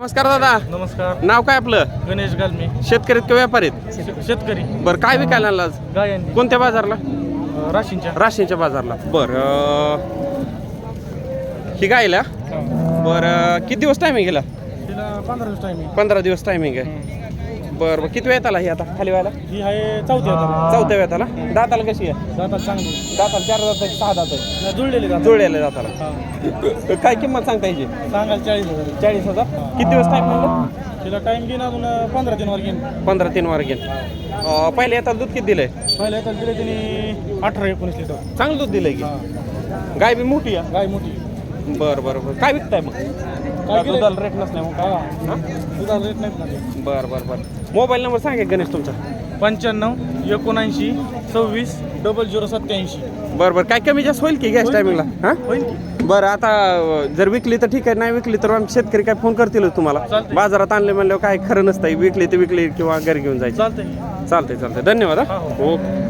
नमस्कार दादा. नमस्कार. नाव काय आपलं? गणेश गालमे. शेतकरी का व्यापारीत? शे- शेतकरी. बरं काय विकायला आणलं आज? गाय आणली कोणत्या बाजारला? राशींच्या. राशीच्या बाजारला. बरं ही गायला? बरं किती दिवस टायमिंग गेला तिला पंधरा दिवस टाइम पंधरा दिवस टायमिंग आहे. बरं बरं. किती वेळ आला ही आता खाली व्हायला? ही आहे चौथी आता चौथ्या वेळात आला दाताला कशी आहे? दातात चांगली दाताला चार दात आहे, सहा दात आहे? जुळलेली दात. जुळलेल्या दाताला. काय किंमत सांगता याची सांगाल चाळीस हजार. चाळीस हजार. किती दिवस टाईम म्हणलं तिला टाइम घेईन अजून अं, पंधरा दिन वर घेईन. पंधरा तीन वर घेईन. अं, पहिले येतात दूध किती दिलंय? पहिले तर दिले तिने अठरा एकोणीस लिटर. चांगलं दूध दिलंय की. गाय बी मोठी आहे. गाय मोठी बरं बरं बरं. काय विकताय मग? काय केलंय? दुधाला रेट नसल्या मग हा हां? दुधाला रेट माझे बरं बरं बरं. मोबाईल नंबर सांगा की गणेश तुमचा. पंच्याण्णव एकोणऐंशी सव्वीस डबल झिरो सत्याऐंशी बरं बरं. काय कमी जास्त होईल की गॅस टायमिंगला हां? होईल की. बरं आता अं, जर विकली तर ठीक आहे नाही विकली तर आमचे शेतकरी काय फोन करतीलच तुम्हाला? चालतंय. बाजारात आणले म्हणल्यावर काय खरं नसतं. विकली तर विकली किंवा घरी घेऊन जायचं. चालतंय. चालतंय चालतंय. धन्यवाद हा, हां. ओके.